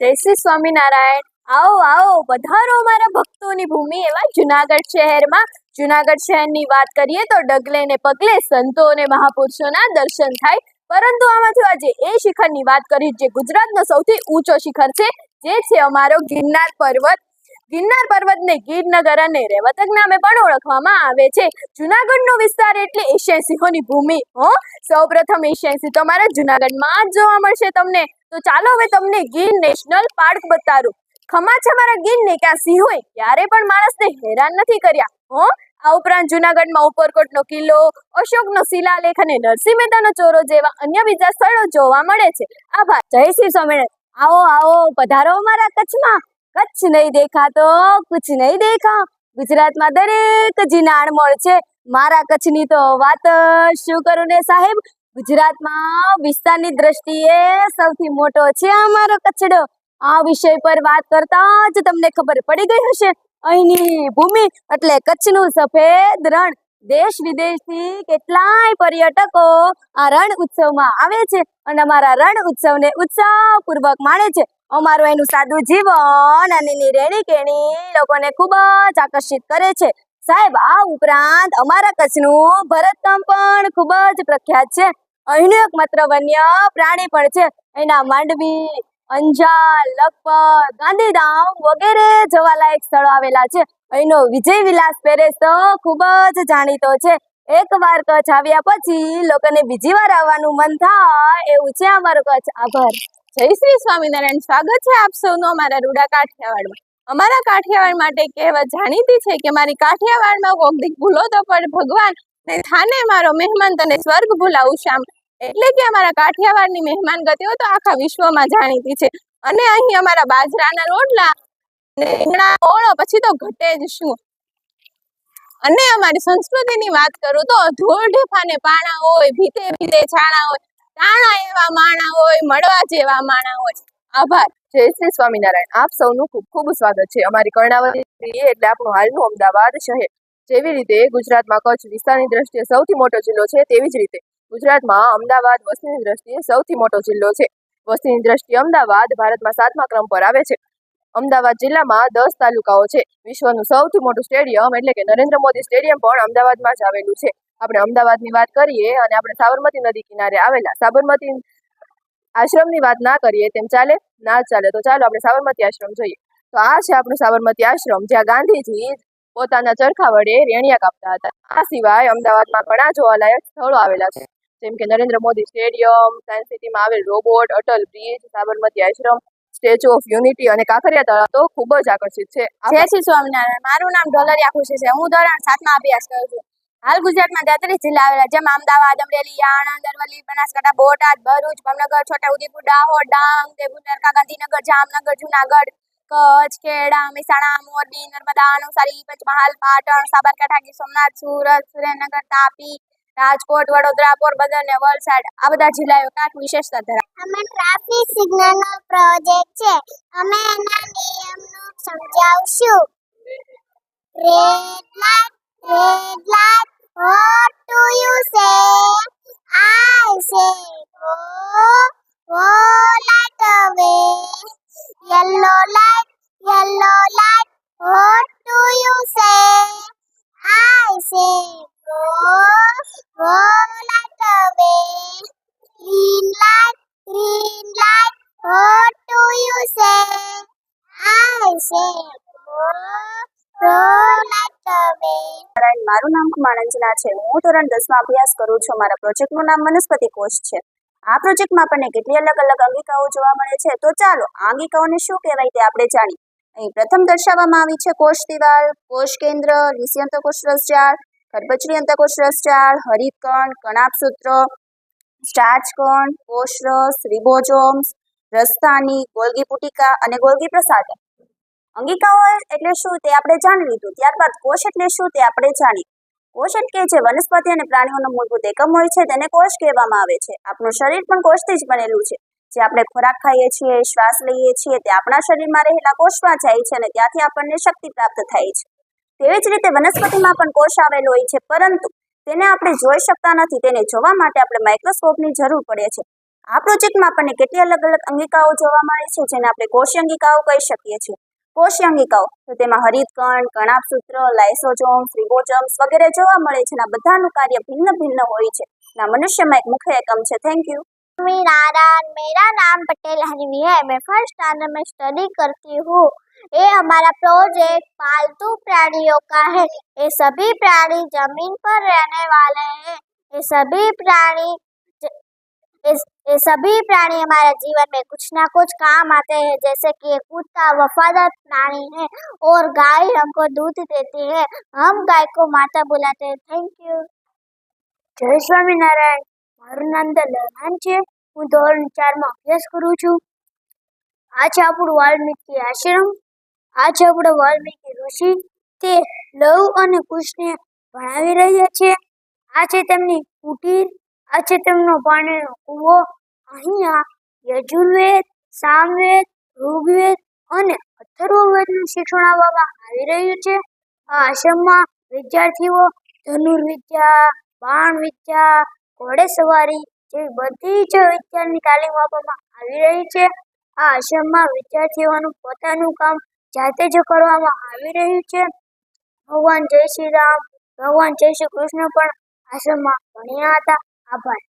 જય શ્રી સ્વામિનારાયણ. આવો આવો પધારો મારા ભક્તોની ભૂમિ. એવા જુનાગઢ શહેરમાં, જુનાગઢ શહેરની વાત કરીએ તો ડગલે ને પગલે સંતો અને મહાપુરુષોના દર્શન થાય. પરંતુ આમાંથી આજે એ શિખરની વાત કરી જે ગુજરાતનો સૌથી ઊંચો શિખર છે, જે છે અમારો ગિરનાર પર્વત. ગિરનાર પર્વતને ગીરનગર અને રેવતક નામે પણ ઓળખવામાં આવે છે. જુનાગઢનો વિસ્તાર એટલે એશિયાઈ સિંહોની ભૂમિ. હો, સૌપ્રથમ એશિયાઈ સિંહ તો અમારા જુનાગઢમાં જ જોવા મળશે તમને. તો ચાલો હવે તમને ગીર નેશનલ પાર્ક બતાડું ખમા છે મારા ગીરને કે આ સિંહોએ ક્યારે પણ માણસને હેરાન નથી કર્યા. હો? આ ઉપરાંત જુનાગઢમાં ઉપરકોટનો કિલ્લો, અશોકનો શિલાલેખ અને નરસિંહ મહેતાનો ચોરો જેવા અન્ય બીજા સ્થળો જોવા મળે છે. આભાર. જય શ્રી સ્વામિનારાયણ. આવો આવો, પધારો અમારા કચ્છમાં. કચ્છ નહીં દેખા તો કુછ નહીં દેખા. ગુજરાતમાં દરેક જીનાણ મળ છે. મારા કચ્છની તો વાત શું કરું ને સાહેબ? ગુજરાતમાં વિસ્તારની દ્રષ્ટિએ સૌથી મોટો છે અમારો કચ્છડો આ વિષય પર વાત કરતા જ તમને ખબર પડી ગઈ હશે. અહીંની ભૂમિ એટલે કચ્છનું સફેદ રણ. દેશ વિદેશથી કેટલાય પર્યટકો આ રણ ઉત્સવમાં આવે છે અને અમારા રણ ઉત્સવને ઉત્સાહપૂર્વક માણે છે. અમારું એનું સાદું જીવન અને એની રેણી કેણી લોકોને ખૂબ જ આકર્ષિત કરે છે. સાહેબ, આ ઉપરાંત અમારા કચ્છનું ભરતકામ પણ ખૂબ જ પ્રખ્યાત છે. અહીંનું એકમાત્ર વન્ય પ્રાણી પણ છે. એના માંડવી, અંજાર, લખપત, ગાંધીધામ વગેરે જવાલાયક સ્થળો આવેલા છે. અહીંનો વિજય વિલાસ પેરેસ તો ખૂબ જ જાણીતો છે. એક વાર કચ્છ આવ્યા પછી લોકોને બીજી વાર આવવાનું મન થાય એવું છે અમારો કચ્છ. આભાર. જય શ્રી સ્વામિનારાયણ. સ્વાગત છે આપ સૌનું અમારા રૂડા કાઠિયાવાડમાં. અમારા કાઠિયાવાડ માટે કહેવત જાણીતી છે કે મારી કાઠિયાવાડમાં કોક ભૂલો તો પણ ભગવાન ને થાને મારો મહેમાન તને સ્વર્ગ ભૂલાવું શ્યામ. એટલે કે અમારા કાઠિયાવાડની મહેમાન ગતિઓ તો આખા વિશ્વમાં જાણીતી છે. અને અહીં અમારા બાજરાના રોટલા ને ઓળો પછી તો ઘટે જ શું. અને અમારી સંસ્કૃતિની વાત કરું તો ધૂળ પાણા હોય, ભીતે ભીતે છાણા હોય, તાણા એવા માણા હોય, મળવા જેવા માણા હોય. આભાર. જય શ્રી સ્વામિનારાયણ. આપ સૌનું ખૂબ ખૂબ સ્વાગત છે. અમારી કર્ણાવતી એટલે આપણું હાલનું અમદાવાદ શહેર. જેવી રીતે ગુજરાતમાં કચ્છ વિસ્તારની દ્રષ્ટિએ સૌથી મોટો જિલ્લો છે, તેવી જ રીતે ગુજરાતમાં અમદાવાદ વસ્તીની દ્રષ્ટિએ સૌથી મોટો જિલ્લો છે. વસ્તીની દ્રષ્ટિએ અમદાવાદ ભારતમાં સાતમા ક્રમ પર આવે છે. અમદાવાદ જિલ્લામાં દસ તાલુકાઓ છે. વિશ્વનું સૌથી મોટું સ્ટેડિયમ એટલે કે નરેન્દ્ર મોદી સ્ટેડિયમ પણ અમદાવાદમાં જ આવેલું છે. આપણે અમદાવાદની વાત કરીએ અને આપણે સાબરમતી નદી કિનારે આવેલા સાબરમતી આશ્રમની વાત ના કરીએ તેમ ચાલે? ના ચાલે. તો ચાલો આપણે સાબરમતી આશ્રમ જોઈએ. તો આ છે આપણું સાબરમતી આશ્રમ. જ્યાં ગાંધીજી પોતાના ચરખા વડે રેણિયા કાપતા હતા. આ સિવાય અમદાવાદમાં ઘણા જોવાલાયક સ્થળો આવેલા છે. જેમ કે નરેન્દ્ર મોદી સ્ટેડિયમ, સાયન્સ સિટીમાં આવેલ robot, Atal bridge, Sabarmati Ashram, statue of unity અને કાંકરિયા તળાવ તો ખૂબ જ આકર્ષિત છે. જય શ્રી સ્વામિનારાયણ. મારું નામ ઢોલરિયા ખુશી છે. હું ધોરણ સાતમાં અભ્યાસ કરું છું. હાલ ગુજરાતમાં તેત્રીસ જિલ્લા આવેલા જેમાં અમદાવાદ, અમરેલી, આણંદ, અરવલ્લી, બનાસકાંઠા, બોટાદ, ભરૂચ, ભાવનગર છોટાઉદેપુર દાહોદ, ડાંગ દેવુનરકા ગાંધીનગર, જામનગર, જુનાગઢ કચ્છ, ખેડા, મહેસાણા, મોરબી, નર્મદા, નવસારી, પંચમહાલ, પાટણ, સાબરકાંઠા ગીર સોમનાથ સુરત, સુરેન્દ્રનગર, તાપી, રાજકોટ, વડોદરા, પોરબંદર ને વલસાડ. આ બધા જિલ્લાઓ કાંક વિશેષતા ધરાવે અમે ટ્રાફિક સિગ્નલ નો પ્રોજેક્ટ છે. અમે એના નિયમનું સમજાવશું. Red light red light I say go go light away green light, green light. What do you say? I say મારું નામ માણંજના છે હું ધોરણ દસમાં અભ્યાસ કરું છું મારા પ્રોજેક્ટનું નામ વનસ્પતિ કોષ છે આ પ્રોજેક્ટમાં આપણને કેટલી અલગ અલગ અંગિકાઓ જોવા મળે છે તો ચાલો આ અંગિકાઓને શું કહેવાય તે આપણે જાણીએ અહીં પ્રથમ દર્શાવવામાં આવી છે કોષ દિવાલ, કોષ કેન્દ્ર, ઋષિ અંતકોષ રસજાળ, ખરબચડી અંતકોષ રસજાળ, હરિતકણ, કણાપસૂત્ર સ્ટાર્ચ કણ કોષરસ રિબોજોમ્સ રસ્તાની ગોલગી પુટિકા અને ગોલગી પ્રસાદ. અંગિકાઓ એટલે શું તે આપણે જાણી લીધું. ત્યારબાદ કોષ એટલે શું તે આપણે જાણીએ. કોષ એટલે જે વનસ્પતિ અને પ્રાણીઓનો મૂળભૂત એકમ હોય છે તેને કોષ કહેવામાં આવે છે. આપણું શરીર પણ કોષથી જ બનેલું છે. જે આપણે ખોરાક ખાઈએ છીએ, શ્વાસ લઈએ છીએ, તે આપણા શરીરમાં રહેલા કોષમાં જાય છે અને ત્યાંથી આપણને શક્તિ પ્રાપ્ત થાય છે. તેવી જ રીતે વનસ્પતિમાં પણ કોષ આવેલો હોય છે, પરંતુ તેને આપણે જોઈ શકતા નથી, તેને જોવા માટે આપણે માઇક્રોસ્કોપની જરૂર પડે છે. આ પ્રોજેક્ટમાં આપણને કેટલી અલગ અલગ અંગિકાઓ જોવા મળે છે, જેને આપણે કોષી અંગિકાઓ કહી શકીએ છીએ. કોષી અંગિકાઓ તો તેમાં હરિતકણ કણાપસૂત્ર લાઇસોજોમ્સ રિબોઝોમ્સ વગેરે જોવા મળે છે, અને બધાનું કાર્ય ભિન્ન ભિન્ન હોય છે. ના મનુષ્યમાં એક મુખ્ય એકમ છે. થેન્ક યુ मेरा नाम पटेल हनवी है। मैं फ़र्स्ट स्टैंडर्ड में स्टडी करती हूँ। ये हमारा प्रोजेक्ट पालतू प्राणियों का है। ये सभी प्राणी ज़मीन पर रहने वाले हैं। ये सभी प्राणी ये सभी प्राणी हमारे जीवन में कुछ ना कुछ काम आते हैं। जैसे कि कुत्ता वफादार प्राणी है और गाय हमको दूध देती है। हम गाय को माता बुलाते हैं। थैंक यू जय स्वामीनारायण મારું નામ છે. હું ધોરણ ચારમાં અભ્યાસ કરું છું. આ છે આપણું વાલ્મીકી આશ્રમ આ છે આપણો વાલ્મીકી ઋષિ તે લવ અને કુશને ભણાવી રહ્યા છે. આ છે તેમની કુટીર, આ છે તેમનો પાણીનો કૂવો. અહીંયા યજુર્વેદ, સામવેદ, ઋગ્વેદ અને અથર્વવેદનું શિક્ષણ આપવામાં આવી રહ્યું છે. આ આશ્રમમાં વિદ્યાર્થીઓ ધનુર્વિદ્યા બાણ વિદ્યા ઘોડેસવારી જેવી બધી જ વિદ્યાની તાલીમ આપવામાં આવી રહી છે. આ આશ્રમમાં વિદ્યાર્થીઓનું પોતાનું કામ જાતે જ કરવામાં આવી રહ્યું છે. ભગવાન જય શ્રી રામ, ભગવાન જય શ્રી કૃષ્ણ પણ આશ્રમમાં ભણ્યા હતા. આભાર.